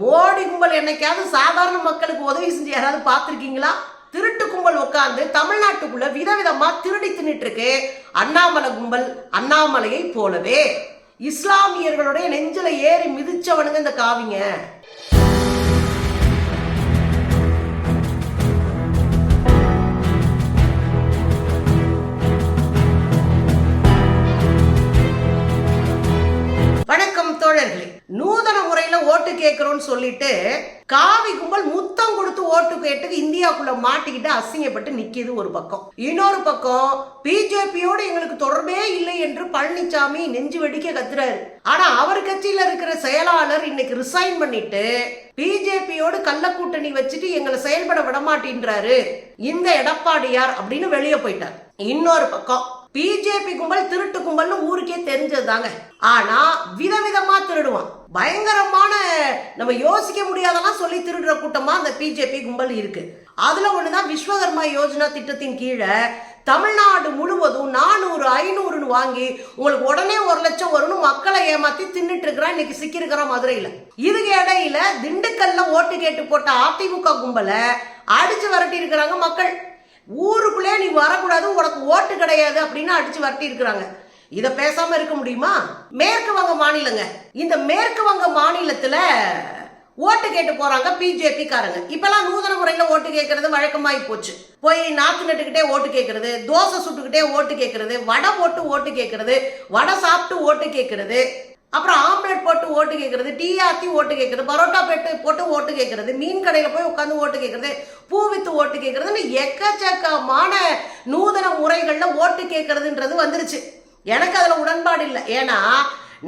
மோடி கும்பல் என்னைக்காவது சாதாரண மக்களுக்கு உதவி செஞ்சு யாராவது பார்த்துருக்கீங்களா? திருட்டு கும்பல் உட்காந்து தமிழ்நாட்டுக்குள்ள விதவிதமா திருடி தின்னுட்டு இருக்கு அண்ணாமலை கும்பல் அண்ணாமலையை போலவே. இஸ்லாமியர்களுடைய நெஞ்சில ஏறி மிதிச்சவனுங்க இந்த காவிங்க. ஓட்டு கேட்கிறோம்னு சொல்லிட்டு காவி கும்பல் முத்தம் கொடுத்து ஓட்டு கேட்டு இந்தியாக்குள்ள மாட்டிக்கிட்டு அசிங்கப்பட்டு நிக்கிது ஒரு பக்கம். இன்னொரு பக்கம் பிஜேபியோட எங்களுக்கு தொடர்பே இல்லை என்று பழனிசாமி நெஞ்சு வெடிக்க கத்துறாரு. ஆனா அவர் கட்சியில இருக்கிற செயலாளர் இன்னைக்கு ரிசைன் பண்ணிட்டு பிஜேபியோடு கள்ள கூட்டணி வச்சுட்டு எங்களை செயல்பட விடமாட்டின்றாரு இந்த எடப்பாடியார் அப்படின்னு வெளியே போயிட்டார். இன்னொரு பக்கம் பிஜேபி கும்பல் திருட்டு கும்பல்னு ஊருக்கே தெரிஞ்சது தாங்க ஆனா விதவிதமா திருடுவான். பயங்கரமான நம்ம யோசிக்க முடியாதெல்லாம் சொல்லி திருடுற கூட்டமா அந்த பிஜேபி கும்பல் இருக்கு. அதுல ஒண்ணுதான் விஸ்வகர்மா யோஜனா திட்டத்தின் கீழே தமிழ்நாடு முழுவதும் நானூறு ஐநூறுன்னு வாங்கி உங்களுக்கு உடனே ஒரு லட்சம் வரும்னு மக்களை ஏமாத்தி தின்னுட்டு இருக்கிறான். இன்னைக்கு சிக்கியிருக்கிறான் மதுரையில. இதுக்கு இடையில திண்டுக்கல்ல ஓட்டு கேட்டு போட்ட அதிமுக கும்பலை அடிச்சு விரட்டி இருக்கிறாங்க மக்கள். ஊருக்குள்ளே நீ வரக்கூடாது உனக்கு ஓட்டு கிடையாது அப்படின்னு அடிச்சு வரட்டி இருக்கிறாங்க. இத பேசாம இருக்க முடியுமா? மேற்கு வங்க மாநிலங்க. இந்த மேற்கு வங்க மாநிலத்துல ஓட்டு கேட்டு போறாங்க பிஜேபி காரங்க இப்பெல்லாம் நூதன முறையில ஓட்டு கேட்கறது வழக்கமாயி போச்சு. போய் நாத்து நட்டுக்கிட்டே ஓட்டு கேட்கறது தோசை சுட்டுக்கிட்டே ஓட்டு கேட்கறது வடை போட்டு ஓட்டு கேட்கறது வடை சாப்பிட்டு ஓட்டு கேட்கறது. அப்புறம் ஆம்லெட் போட்டு ஓட்டு கேட்கறது டீ ஆத்தி ஓட்டு கேட்கறது பரோட்டா போட்டு போட்டு ஓட்டு கேட்கறது மீன் கடையில் போய் உட்காந்து ஓட்டு கேட்கறது பூ வித்து ஓட்டு கேட்கறதுன்னு எக்கச்சக்கமான நூதன முறைகளில் ஓட்டு கேட்கறதுன்றது வந்துருச்சு. எனக்கு அதில் உடன்பாடு இல்லை. ஏன்னா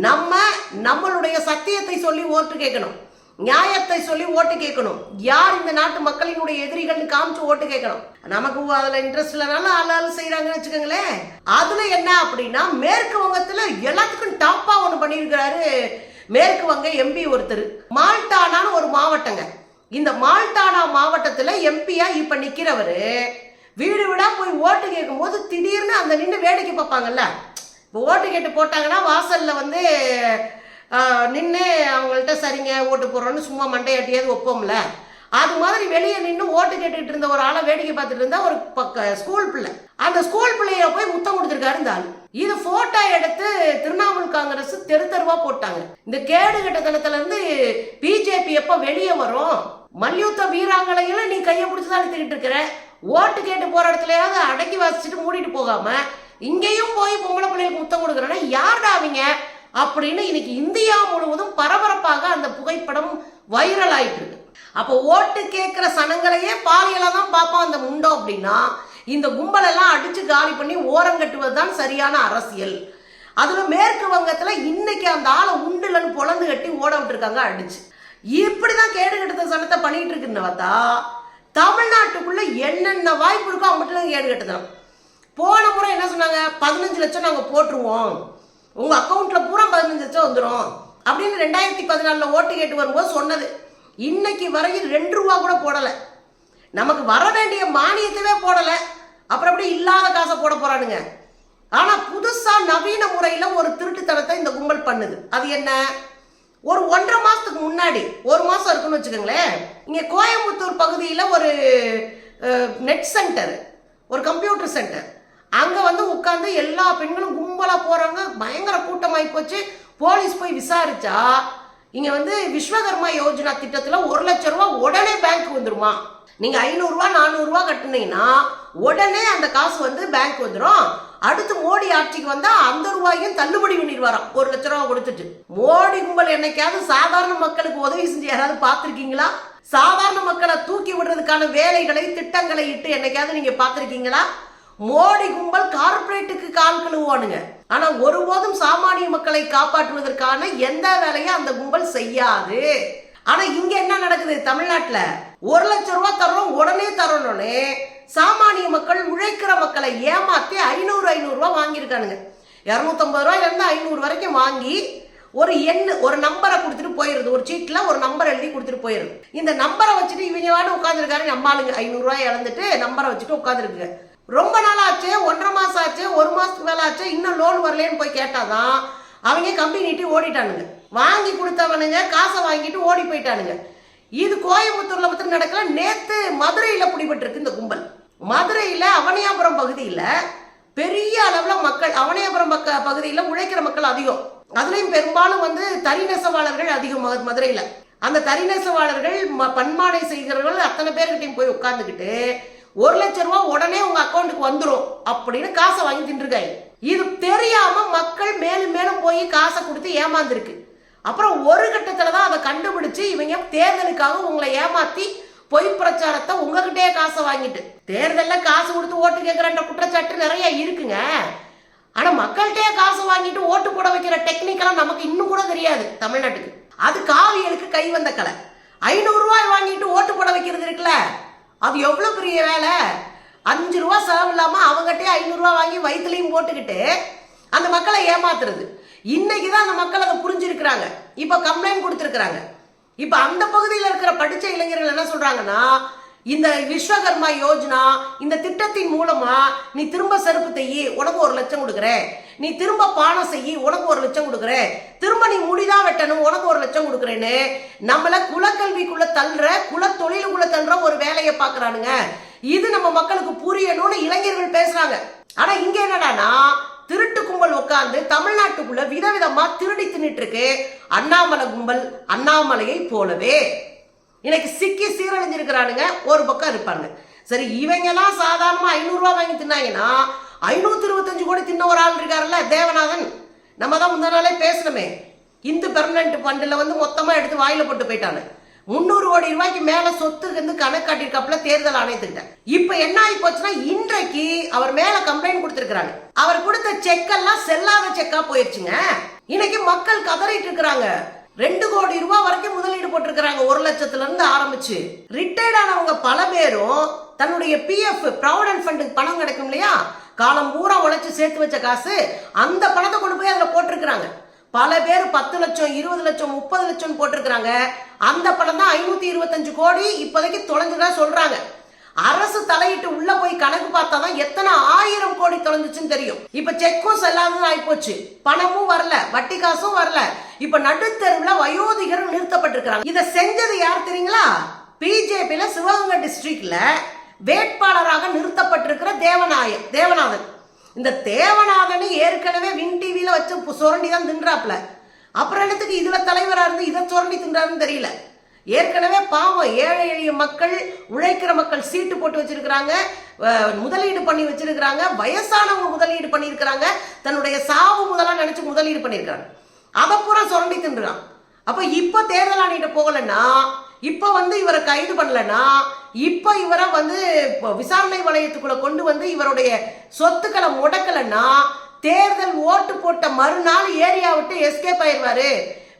நம்ம நம்மளுடைய சத்தியத்தை சொல்லி ஓட்டு கேட்கணும் நியாயத்தை சொல்லி ஓட்டு கேட்கணும். யார் இந்த நாட்டு மக்களினுடைய எதிரிகள்னு காமிச்சு ஓட்டு கேட்கணும்? நமக்கு அதுல இன்ட்ரெஸ்ட் இல்லைனாலும் ஆள் ஆள் செய்யறாங்கன்னு வச்சுக்கோங்களேன். அதுல என்ன அப்படின்னா மேற்கு வங்கத்துல எல்லாத்துக்கும் டாப்பா ஒன்று பண்ணியிருக்கிறாரு மேற்கு வங்க எம்பி ஒருத்தர். மால்டானான்னு ஒரு மாவட்டங்க. இந்த மால்டானா மாவட்டத்துல எம்பியா இப்ப நிற்கிறவர் வீடு வீடா போய் ஓட்டு கேட்கும்போது திடீர்னு அந்த நின்று வேடிக்கை பார்ப்பாங்கல்ல. இப்போ ஓட்டு கேட்டு போட்டாங்கன்னா வாசல்ல வந்து நின்று அவங்கள்ட்ட சரிங்க ஓட்டு போடுறோன்னு சும்மா மண்டையாட்டியாவது வைப்போம்ல அது மாதிரி வெளியே நின்று ஓட்டு கேட்டுக்கிட்டு இருந்த ஒரு ஆளை வேடிக்கை பார்த்துட்டு இருந்தா ஒரு பக்க ஸ்கூல் பிள்ளை. அந்த ஸ்கூல் பிள்ளைய போய் முத்தம் கொடுத்துருக்காரு இந்த ஆள். இது போட்டோ எடுத்து திரிணாமுல் காங்கிரஸ் தெரு தெருவா போட்டாங்க. இந்த கேடு கட்டத்தனத்துல இருந்து பிஜேபி எப்ப வெளியே வரும்? மல்யுத்த வீராங்கலையில நீ கையை பிடிச்சி தான் இருக்கிற? ஓட்டு கேட்டு போற இடத்துலயாவது அடக்கி வாசிச்சுட்டு மூடிட்டு போகாம இங்கேயும் போய் பொம்பளை பிள்ளைகளுக்கு முத்தம் கொடுக்குறேன்னா யார்டா அவங்க? அப்படின்னு இன்னைக்கு இந்தியா முழுவதும் பரபரப்பாக அந்த புகைப்படம் வைரல் ஆயிட்டு இருக்கு அப்போ ஓட்டு கேட்குற சனங்களையே பாலியலாக தான் பார்ப்போம். அந்த முண்டோ அப்படின்னா இந்த கும்பலெல்லாம் அடிச்சு காலி பண்ணி ஓரங்கட்டுவது தான் சரியான அரசியல். அதுல மேற்கு வங்கத்துல இன்னைக்கு அந்த ஆளை உண்டுலன்னு பொழந்து கட்டி ஓட விட்டுருக்காங்க அடிச்சு. இப்படிதான் கேடு கெடுத்த சனத்தை பண்ணிட்டு இருக்குன்னு பார்த்தா தமிழ்நாட்டுக்குள்ள என்னென்ன வாய்ப்பு இருக்கோ அவங்ககிட்ட கேடு கட்டுதான் போன முறை என்ன சொன்னாங்க? பதினஞ்சு லட்சம் நாங்கள் போட்டுருவோம். உங்கள் அக்கௌண்ட்டில் பூரா பதினஞ்சு லட்சம் வந்துடும் அப்படின்னு ரெண்டாயிரத்தி பதினாலில் ஓட்டு கேட்டு வரும்போது சொன்னது. இன்னைக்கு வரையும் ரெண்டு ரூபா கூட போடலை. நமக்கு வர வேண்டிய மானியத்தவே போடலை. அப்புறம் அப்படி இல்லாத காசை போட போகிறானுங்க ஆனால் புதுசாக நவீன முறையில் ஒரு திருட்டுத்தனத்தை இந்த கும்பல் பண்ணுது. அது என்ன? ஒரு ஒன்றரை மாதத்துக்கு முன்னாடி ஒரு மாதம் இருக்குன்னு வச்சுக்கோங்களேன். இங்கே கோயம்புத்தூர் பகுதியில் ஒரு நெட் சென்டர் ஒரு கம்ப்யூட்டர் சென்டர் அங்கே வந்து உட்காந்து எல்லா பெண்களும் கும்பலாக போகிறாங்க பயங்கர கூட்டமாகி போச்சு. போலீஸ் போய் விசாரிச்சா இங்கே வந்து விஸ்வகர்மா யோஜனா திட்டத்தில் ஒரு லட்ச ரூபா உடனே பேங்க் வந்துருமா. நீங்கள் ஐநூறுரூவா நானூறுரூவா கட்டுனீங்கன்னா உடனே அந்த காசு வந்து பேங்க் வந்துடும் அடுத்து மோடி ஆட்சிக்கு வந்தால் அந்த ரூபாயும் தள்ளுபடி பண்ணிடுவாராம். ஒரு லட்ச ரூபா கொடுத்துட்டு. மோடி கும்பல் என்னைக்காவது சாதாரண மக்களுக்கு உதவி செஞ்சு யாராவது பார்த்துருக்கீங்களா? சாதாரண மக்களை தூக்கி விடுறதுக்கான வேலைகளை திட்டங்களை இட்டு என்னைக்காவது நீங்கள் பார்த்துருக்கீங்களா? மோடி கும்பல் கார்ப்பரேட்டுக்கு கால் கழுவானுங்க ஆனா ஒருபோதும் சாமானிய மக்களை காப்பாற்றுவதற்கான எந்த வேலையும் அந்த கும்பல் செய்யாது. ஆனா இங்க என்ன நடக்குது தமிழ்நாட்டுல? ஒரு லட்சம் ரூபாய் தரணும் உடனே தரணும்னு சாமானிய மக்கள் உழைக்கிற மக்களை ஏமாத்தி ஐநூறு ஐநூறு ரூபாய் வாங்கியிருக்கானுங்க. இரநூத்தம்பது ரூபாயிலேருந்து ஐநூறு வரைக்கும் வாங்கி ஒரு எண் ஒரு நம்பரை கொடுத்துட்டு போயிருது ஒரு சீட்டில் ஒரு நம்பர் எழுதி கொடுத்துட்டு போயிருது இந்த நம்பரை வச்சுட்டு இவங்க வாட்டு உட்காந்துருக்காரு நம்ம ஆளுங்க ஐநூறு இழந்துட்டு நம்பரை வச்சுட்டு உட்காந்துருக்குங்க ரொம்ப நாள் ஆச்சு ஒன்றரை மாதம் ஆச்சு ஒரு மாதத்துக்கு மேலே ஆச்சு இன்னும் லோன் வரலேன்னு போய் கேட்டாதான் அவங்க கம்பி நீட்டி ஓடிட்டானுங்க. வாங்கி கொடுத்தவனுங்க காசை வாங்கிட்டு ஓடி போயிட்டானுங்க. இது கோயம்புத்தூரில் மட்டும் நடக்கல நேற்று மதுரையில் பிடிபட்டிருக்கு இந்த கும்பல். மதுரையில் அவனியாபுரம் பகுதியில் பெரிய அளவில் மக்கள் அவனியாபுரம் பக்க பகுதியில் உழைக்கிற மக்கள் அதிகம். அதுலேயும் பெரும்பாலும் வந்து தறி நெசவாளர்கள் அதிகம் மதுரையில். அந்த தறி நெசவாளர்கள் ம- பண்பாடை செய்கிறவர்கள் அத்தனை பேர்கிட்டையும் போய் உட்காந்துக்கிட்டு ஒரு லட்சம் ரூபாய் உடனே உங்க அக்கௌண்ட்டுக்கு வந்துடும் அப்படின்னு காசை வாங்கி தின்றுருக்காங்க இது தெரியாம மக்கள் மேலும் மேலும் போய் காசை கொடுத்து ஏமாந்துருக்கு. அப்புறம் ஒரு கட்டத்துல தான் அதை கண்டுபிடிச்சு இவங்க தேர்தலுக்காக உங்களை ஏமாத்தி பொய் பிரச்சாரத்தை உங்ககிட்டயே காசை வாங்கிட்டு. தேர்தலில் காசு கொடுத்து ஓட்டு கேட்குறன்ற குற்றச்சாட்டு நிறைய இருக்குங்க. ஆனா மக்கள்கிட்டயே காசு வாங்கிட்டு ஓட்டு போட வைக்கிற டெக்னிக்கெல்லாம் நமக்கு இன்னும் கூட தெரியாது தமிழ்நாட்டுக்கு. அது காவியலுக்கு கை வந்த கலை. ஐநூறு ரூபாய் வாங்கிட்டு ஓட்டு போட வைக்கிறது இருக்குல்ல? அது எவ்வளோ பெரிய வேலை? அஞ்சு ரூபா செலவு இல்லாமல் அவங்ககிட்டயே ஐநூறுரூவா வாங்கி வயிற்றுலையும் போட்டுக்கிட்டு அந்த மக்களை ஏமாத்துறது. இன்னைக்கு தான் அந்த மக்கள் அதை புரிஞ்சிருக்கிறாங்க. இப்போ கம்ப்ளைண்ட் கொடுத்துருக்குறாங்க. இப்போ அந்த பகுதியில் இருக்கிற படித்த இளைஞர்கள் என்ன சொல்கிறாங்கன்னா இந்த விஸ்வகர்மா யோஜனா இந்த திட்டத்தின் மூலமா நீ திரும்ப செருப்பு தையி உனக்கு ஒரு லட்சம் கொடுக்குறேன். நீ திரும்ப பானை செய்யி உனக்கு ஒரு லட்சம் கொடுக்குறேன். திரும்ப நீ முடிதான் வெட்டணும் உனக்கு ஒரு லட்சம் கொடுக்குறேன்னு நம்மள குலக்கல்விக்குள்ள தள்ளுற குல தொழிலுக்குள்ள தள்ளுற ஒரு வேலையை பார்க்குறானுங்க இது நம்ம மக்களுக்கு புரியணும்னு இளைஞர்கள் பேசுறாங்க. ஆனா இங்க என்னடான்னா திருட்டு கும்பல் உட்கார்ந்து தமிழ்நாட்டுக்குள்ள விதவிதமா திருடி தின்னுட்டு இருக்கு. அண்ணாமலை கும்பல் அண்ணாமலையை போலவே. இன்னைக்கு சிக்கி சீரழிஞ்சிருக்கிறானுங்க ஒரு பக்கம் இருப்பாங்க சரி இவங்கெல்லாம் சாதாரணமாக ஐநூறுரூவா வாங்கி தின்னாங்கன்னா ஐநூற்றி இருபத்தஞ்சு கோடி தின்ன ஒரு ஆள் இருக்காருல்ல தேவநாதன். நம்ம தான் முந்தின நாளே பேசணுமே இந்து பெர்மனன்ட் ஃபண்டில் வந்து மொத்தமாக எடுத்து வாயில போட்டு போயிட்டானு முந்நூறு கோடி ரூபாய்க்கு மேல சொத்து வந்து கணக்காட்டிருக்காப்புல தேர்தல் ஆணையத்துக்கிட்ட. இப்ப என்ன ஆகி போச்சுன்னா இன்றைக்கு அவர் மேல கம்ப்ளைண்ட் கொடுத்திருக்கிறாங்க. அவர் கொடுத்த செக்கெல்லாம் செல்லாத செக்கா போயிடுச்சுங்க இன்னைக்கு மக்கள் கதறிட்டு இருக்கிறாங்க. ரெண்டு கோடி ரூபாய் வரைக்கும் முதலீடு போட்டிருக்கிறாங்க. ஒரு லட்சத்துல இருந்து ஆரம்பிச்சு. ரிட்டையர்ட் ஆனவங்க பல பேரும் தன்னுடைய பிஎஃப் ப்ராவிடன்ட் ஃபண்டுக்கு பணம் கிடைக்கும் இல்லையா? காலம் பூரா உழைச்சி சேர்த்து வச்ச காசு அந்த பணத்தை கொண்டு போய் அதில் போட்டிருக்கிறாங்க. பல பேர் பத்து லட்சம் இருபது லட்சம் முப்பது லட்சம் போட்டிருக்கிறாங்க. அந்த பணம் தான் ஐநூத்தி இருபத்தஞ்சு கோடி இப்போதைக்கு தொலைஞ்சுதான் சொல்றாங்க. அரசு தலையிட்டு உள்ள போய் கணக்கு பார்த்தா தான் எத்தனை ஆயிரம் கோடி தொலைஞ்சிச்சுன்னு தெரியும். இப்ப செக்கும் செல்லாதது ஆயிப்போச்சு. பணமும் வரல வட்டி காசும் வரல. இப்ப நடுத்தெருவுல வயோதிகரும் நிறுத்தப்பட்டிருக்கிறாங்க. இதை செஞ்சது யார் தெரியுங்களா? பிஜேபியில சிவகங்கை டிஸ்ட்ரிக்ட்ல வேட்பாளராக நிறுத்தப்பட்டிருக்கிற தேவநாய தேவநாதன். இந்த தேவநாதனை ஏற்கனவே வின் டிவியில வச்சு சுரண்டி தான் தின்றாப்ல அப்புறம் என்னத்துக்கு இதுல தலைவரா இருந்து இதை சுரண்டி தின்றாருன்னு தெரியல. ஏற்கனவே பாவம் ஏழை எளிய மக்கள் உழைக்கிற மக்கள் சீட்டு போட்டு வச்சிருக்கிறாங்க முதலீடு பண்ணி வச்சிருக்கிறாங்க வயசானவங்க முதலீடு பண்ணியிருக்கிறாங்க தன்னுடைய சாவு முதலாக நினைச்சு முதலீடு பண்ணியிருக்காங்க அதை பூரா சுரண்டி தின்றுறான். அப்போ இப்போ தேர்தல் ஆணையிட்ட போகலன்னா இப்போ வந்து இவரை கைது பண்ணலன்னா இப்போ இவரை வந்து இப்போ விசாரணை வளையத்துக்குள்ள கொண்டு வந்து இவருடைய சொத்துக்களை முடக்கலன்னா தேர்தல் ஓட்டு போட்ட மறுநாள் ஏரியா விட்டு எஸ்கேப் ஆயிடுவாரு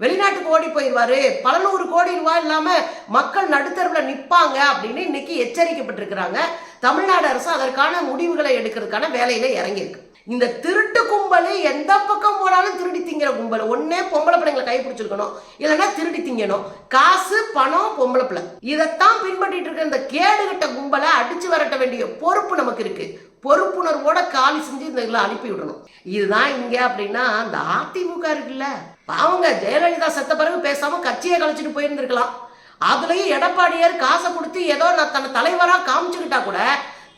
வெளிநாட்டுக்கு ஓடி போயிடுவாரு. பல நூறு கோடி ரூபாய் இல்லாம மக்கள் நடுத்தருவில் நிற்பாங்க அப்படின்னு இன்னைக்கு எச்சரிக்கப்பட்டிருக்கிறாங்க. தமிழ்நாடு அரசு அதற்கான முடிவுகளை எடுக்கிறதுக்கான வேலையில இறங்கியிருக்கு. இந்த திருட்டு கும்பல் எந்த பக்கம் போனாலும் திருடி திங்கிற கும்பல். ஒன்னே பொம்பளை பிள்ளைங்களை கை பிடிச்சிருக்கணும். இல்லைன்னா திருடி திங்கணும். காசு பணம் பொம்பளை பிள்ளை. இதைத்தான் பின்பற்றிட்டு இருக்க இந்த கேடுகட்ட கும்பலை அடிச்சு வரட்ட வேண்டிய பொறுப்பு நமக்கு இருக்கு. பொறுப்புணர்வோட காலி செஞ்சு இந்த இதில் அனுப்பி விடணும் இதுதான் இங்க அப்படின்னா இந்த அதிமுக இருக்குல்ல. பாவங்க ஜெயலலிதா செத்த பிறகு பேசாம கட்சியை கழிச்சிட்டு போயிருந்திருக்கலாம். அதுலயும் எடப்பாடியார் காசை கொடுத்து ஏதோ நான் தன்னை தலைவரா காமிச்சுக்கிட்டா கூட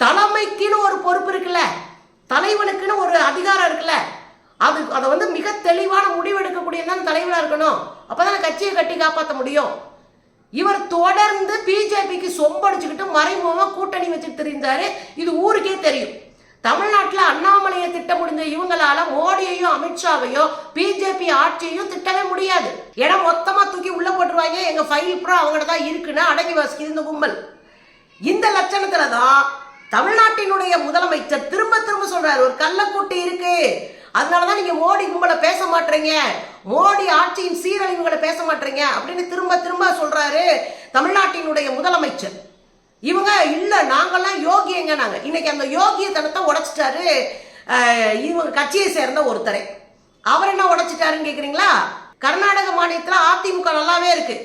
தலைமைக்குன்னு ஒரு பொறுப்பு இருக்குல்ல? தலைவனுக்குன்னு ஒரு அதிகாரம் இருக்குல்ல? அது அதை வந்து மிக தெளிவான முடிவு எடுக்கக்கூடியதான் தலைவராக இருக்கணும். அப்பதான் கட்சியை கட்டி காப்பாற்ற முடியும். இவர் தொடர்ந்து பிஜேபிக்கு சொம்படிச்சுக்கிட்டு மறைமுகமா கூட்டணி வச்சுட்டு தெரிந்தாரு. இது ஊருக்கே தெரியும். தமிழ்நாட்டில் அண்ணாமலையை திட்ட முடிஞ்ச இவங்களால மோடியையும் அமித்ஷாவையும் பிஜேபி ஆட்சியையும் திட்டவே முடியாது. இடம் மொத்தமா தூக்கி உள்ள போட்டுருவாங்க. எங்க ஃபைல் ப்ரோ அவங்கள்ட்ட தான் இருக்குன்னு அடங்கி வாசிக்குது இந்த கும்பல். இந்த லட்சணத்துல தான் தமிழ்நாட்டினுடைய முதலமைச்சர் திரும்ப திரும்ப சொல்றாரு. ஒரு கள்ளக்கூட்டு இருக்கு. அதனாலதான் நீங்க மோடி கும்பலை பேச மாட்டீங்க. மோடி ஆட்சியின் சீரழிவுகளை பேச மாட்டீங்க அப்படின்னு திரும்ப திரும்ப சொல்றாரு தமிழ்நாட்டினுடைய முதலமைச்சர். இவங்க இல்லை நாங்கள்லாம் யோகியங்க நாங்கள் இன்னைக்கு அந்த யோகியத்தனத்தை உடைச்சிட்டாரு இவங்க கட்சியை சேர்ந்த ஒருத்தரை. அவர் என்ன உடைச்சிட்டாருன்னு கேட்குறீங்களா கர்நாடக மாநிலத்தில் அதிமுக நல்லாவே இருக்கு.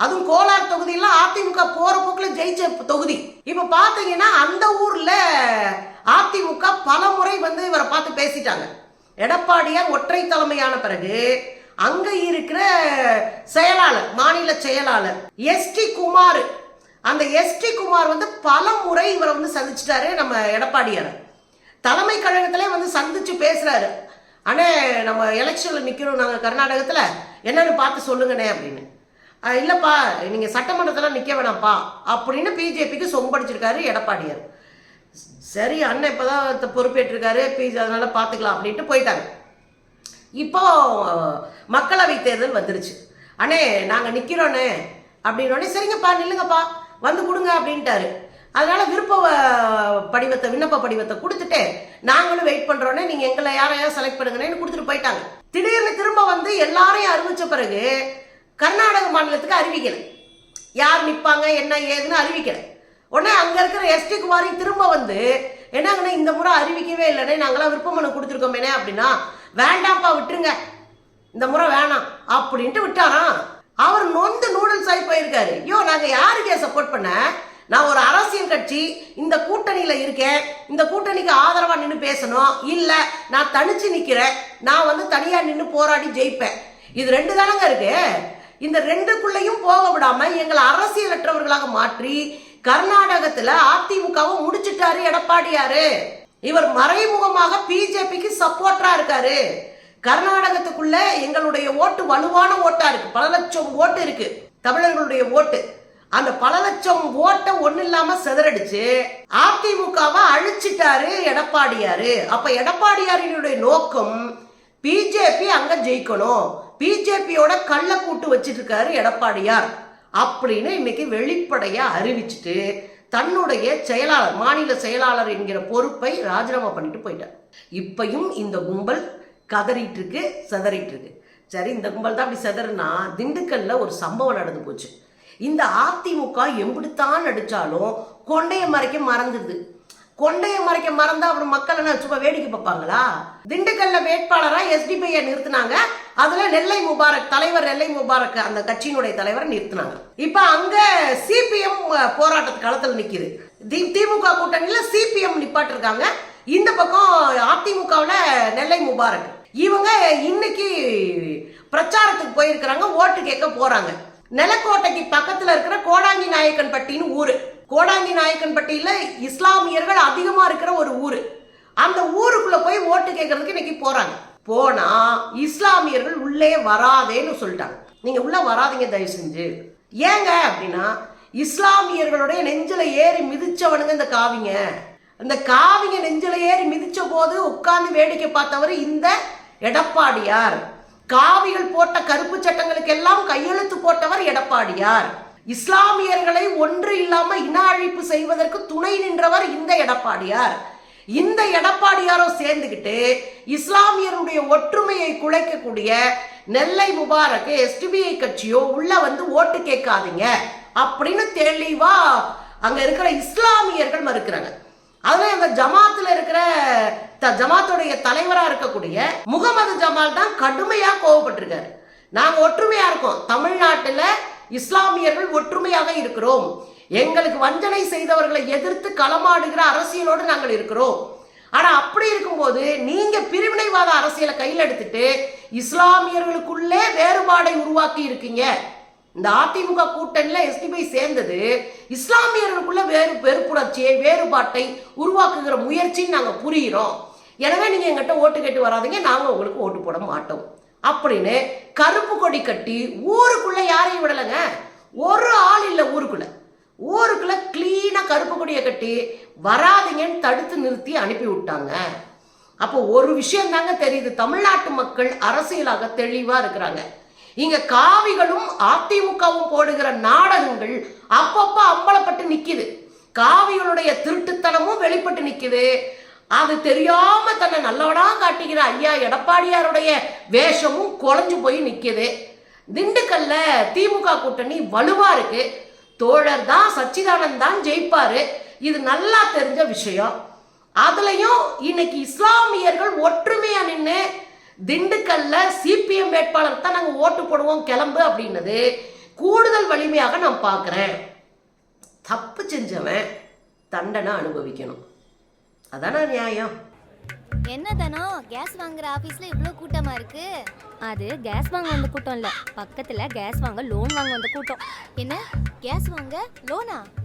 அதுவும் கோலார் தொகுதியில் அதிமுக போற போக்கில் ஜெயிச்ச தொகுதி. இப்போ பார்த்தீங்கன்னா அந்த ஊரில் அதிமுக பல முறை வந்து இவரை பார்த்து பேசிட்டாங்க. எடப்பாடியார் ஒற்றை தலைமையான பிறகு அங்க இருக்கிற செயலாளர் மாநில செயலாளர் எஸ்டி குமார் அந்த எஸ்டி குமார் வந்து பல முறை இவரை வந்து சந்திச்சிட்டாரு நம்ம எடப்பாடியார். தலைமை கழகத்திலே வந்து சந்திச்சு பேசுறாரு. அண்ணே நம்ம எலெக்ஷன்ல நிற்கிறோம் நாங்கள் கர்நாடகத்தில். என்னன்னு பார்த்து சொல்லுங்கண்ணே அப்படின்னு. இல்லைப்பா நீங்கள் நீங்க நிற்க வேணாம்ப்பா அப்படின்னு பிஜேபிக்கு சொம்படிச்சிருக்காரு எடப்பாடியார். சரி அண்ணன் இப்பதான் த- பொறுப்பேற்றிருக்காரு பிஜி அதனால பார்த்துக்கலாம் அப்படின்ட்டு போயிட்டாங்க இப்போ மக்களவை தேர்தல் வந்துருச்சு. அண்ணே நாங்கள் நிற்கிறோண்ணே அப்படின்னோடனே சரிங்கப்பா நில்லுங்கப்பா. வந்து கொடுங்க அப்படின்ட்டாரு. அதனால விருப்ப படிவத்தை விண்ணப்ப படிவத்தை கொடுத்துட்டு நாங்களும் வெயிட் பண்றோன்னே நீங்க எங்களை யாரையாவது செலக்ட் பண்ணுங்கன்னு கொடுத்துட்டு போயிட்டாங்க. திடீர்னு திரும்ப வந்து எல்லாரையும் அறிவிச்ச பிறகு கர்நாடக மாநிலத்துக்கு அறிவிக்கல. யார் நிற்பாங்க என்ன ஏதுன்னு அறிவிக்கல. உடனே அங்க இருக்கிற எஸ்டி குமாரி திரும்ப வந்து என்னங்கண்ணே இந்த முறை அறிவிக்கவே இல்லைனே நாங்களாம் விருப்ப மனு கொடுத்துருக்கோமேனே அப்படின்னா வேண்டாம்ப்பா விட்டுருங்க. இந்த முறை வேணாம் அப்படின்ட்டு விட்டாராம். அவர் நொந்து நூடுல்ஸ் ஆகி போயிருக்காரு. ஐயோ நாங்கள் யாருக்கே சப்போர்ட் பண்ண? நான் ஒரு அரசியல் கட்சி இந்த கூட்டணியில் இருக்கேன். இந்த கூட்டணிக்கு ஆதரவாக நின்று பேசணும். இல்லை நான் தனிச்சு நிற்கிறேன் நான் வந்து தனியாக நின்று போராடி ஜெயிப்பேன். இது ரெண்டு தானங்க இருக்கு? இந்த ரெண்டுக்குள்ளேயும் போக விடாமல் எங்களை அரசியலற்றவர்களாக மாற்றி கர்நாடகத்தில் அதிமுகவை முடிச்சிட்டாரு எடப்பாடியாரு. இவர் மறைமுகமாக பிஜேபிக்கு சப்போர்ட்டராக இருக்காரு. கர்நாடகத்துக்குள்ள எங்களுடைய ஓட்டு வலுவான ஓட்டா இருக்கு. பல லட்சம் ஓட்டு இருக்கு. தமிழர்களுடைய ஓட்டு. அந்த பல லட்சம் ஓட்டை ஒண்ணு இல்லாம சிதறடிச்சு. அதிமுகவை அழிச்சிட்டாரு எடப்பாடியாரு. அப்ப எடப்பாடியாரினுடைய நோக்கம் பிஜேபி அங்க ஜெயிக்கணும். பிஜேபியோட கள்ள கூட்டு வச்சிட்டு இருக்காரு எடப்பாடியார் அப்படின்னு இன்னைக்கு வெளிப்படையா அறிவிச்சிட்டு தன்னுடைய செயலாளர் மாநில செயலாளர் என்கிற பொறுப்பை ராஜினாமா பண்ணிட்டு போயிட்டார். இப்பையும் இந்த கும்பல் கதறிட்டு இருக்கு செதறிட்டு இருக்கு சரி இந்த கும்பல் தான் அப்படி செதறுனா திண்டுக்கல்ல ஒரு சம்பவம் நடந்து போச்சு. இந்த அதிமுக எப்படித்தான் நடிச்சாலும் கொண்டைய மறைக்க மறந்துடுது. கொண்டைய மறைக்க மறந்தா அப்புறம் மக்கள் என்ன சும்மா வேடிக்கை பார்ப்பாங்களா? திண்டுக்கல்ல வேட்பாளரா எஸ்டிபிஐ நிறுத்தினாங்க. அதுல நெல்லை முபாரக் தலைவர் நெல்லை முபாரக் அந்த கட்சியினுடைய தலைவரை நிறுத்தினாங்க. இப்ப அங்க சிபிஎம் போராட்டத்து களத்தில் நிக்குது. தி- திமுக கூட்டணியில சிபிஎம் நிப்பாட்டிருக்காங்க. இந்த பக்கம் அதிமுகவில் நெல்லை முபாரக். இவங்க இன்னைக்கு பிரச்சாரத்துக்கு போயிருக்கிறாங்க ஓட்டு கேட்க போறாங்க. நிலக்கோட்டைக்கு பக்கத்துல இருக்கிற கோடாங்கி நாயக்கன்பட்டின்னு ஊரு. கோடாங்கி நாயக்கன்பட்டியில இஸ்லாமியர்கள் அதிகமா இருக்கிற ஒரு ஊரு. அந்த ஊருக்குள்ள போய் ஓட்டு கேட்கறதுக்கு இன்னைக்கு போறாங்க. போனா இஸ்லாமியர்கள் உள்ளே வராதேன்னு சொல்லிட்டாங்க. நீங்க உள்ள வராதீங்க தயவு செஞ்சு ஏங்க அப்படின்னா இஸ்லாமியர்களுடைய நெஞ்சில ஏறி மிதிச்சவனுங்க இந்த காவிங்க. அந்த காவிங்க நெஞ்சில ஏறி மிதிச்ச போது உட்கார்ந்து வேடிக்கை பார்த்தவர் இந்த எடப்பாடியார். காவிகள் போட்ட கருப்பு சட்டங்களுக்கெல்லாம் கையெழுத்து போட்டவர் எடப்பாடியார். இஸ்லாமியர்களை ஒன்று இல்லாம இன அழிப்பு செய்வதற்கு துணை நின்றவர் இந்த எடப்பாடியார். இந்த எடப்பாடியாரோ சேர்ந்துக்கிட்டு இஸ்லாமியருடைய ஒற்றுமையை குலைக்கக்கூடிய நெல்லை முபாரக்கு எஸ்டிபிஐ கட்சியோ உள்ள வந்து ஓட்டு கேட்காதீங்க. அப்படின்னு தெளிவா அங்க இருக்கிற இஸ்லாமியர்கள் மறுக்கிறாங்க. அதுல இந்த ஜமாத்துல இருக்கிற த- ஜமாத்துடைய தலைவரா இருக்கக்கூடிய முகமது ஜமால் தான் கடுமையா கோவப்பட்டிருக்காரு. நாங்க ஒற்றுமையா இருக்கோம். தமிழ்நாட்டுல இஸ்லாமியர்கள் ஒற்றுமையாக இருக்கிறோம். எங்களுக்கு வஞ்சனை செய்தவர்களை எதிர்த்து களமாடுகிற அரசியலோடு நாங்கள் இருக்கிறோம். ஆனா அப்படி இருக்கும்போது நீங்க பிரிவினைவாத அரசியலை கையில் எடுத்துட்டு இஸ்லாமியர்களுக்குள்ளே வேறுபாடை உருவாக்கி இருக்கீங்க. இந்த அதிமுக கூட்டணியில் எஸ்டிபி சேர்ந்தது. இஸ்லாமியர்களுக்குள்ள வேறு வெறுப்புணர்ச்சியை வேறுபாட்டை உருவாக்குகிற முயற்சின்னு நாங்கள் புரிகிறோம் எனவே நீங்கள் எங்கிட்ட ஓட்டு கேட்டு வராதீங்க நாங்கள் உங்களுக்கு ஓட்டு போட மாட்டோம். அப்படின்னு கருப்பு கொடி கட்டி ஊருக்குள்ள யாரையும் விடலைங்க. ஒரு ஆள் இல்லை ஊருக்குள்ள. ஊருக்குள்ள கிளீனாக கருப்பு கொடியை கட்டி வராதிங்கன்னு தடுத்து நிறுத்தி அனுப்பி விட்டாங்க. அப்போ ஒரு விஷயம் தாங்க தெரியுது. தமிழ்நாட்டு மக்கள் அரசியலாக தெளிவாக இருக்கிறாங்க. இங்க காவிகளும் அதிமுகவும் போடுகிற நாடகங்கள் அப்பப்ப அம்பலப்பட்டு நிக்குது. காவிகளுடைய திருட்டுத்தனமும் வெளிப்பட்டு நிக்குது. அது தெரியாம தன்னை நல்லவனா காட்டிக்கிற ஐயா எடப்பாடியாருடைய வேஷமும் குறைஞ்சு போய் நிக்குது. திண்டுக்கல்ல திமுக கூட்டணி வலுவா இருக்கு. தோழர் தான் சச்சிதானந்த் தான் ஜெயிப்பாரு. இது நல்லா தெரிஞ்ச விஷயம். அதுலயும் இன்னைக்கு இஸ்லாமியர்கள் ஒற்றுமையா நின்று திண்டுக்கல்ல சிபிஎம் வேட்பாளர் தான் நாங்க ஓட்டு போடுவோம் கிளம்பு அப்படின்னது கூடுதல் வலிமையாக நான் பார்க்கிறேன். தப்பு செஞ்சவன் தண்டனை அனுபவிக்கணும். அதானே நியாயம்? என்ன தானோ கேஸ் வாங்குற ஆபீஸ்ல இவ்ளோ கூட்டமா இருக்கு? அது கேஸ் வாங்க வந்த கூட்டம் இல்ல பக்கத்துல கேஸ் வாங்க லோன் வாங்க வந்த கூட்டம். என்ன? கேஸ் வாங்க லோனா?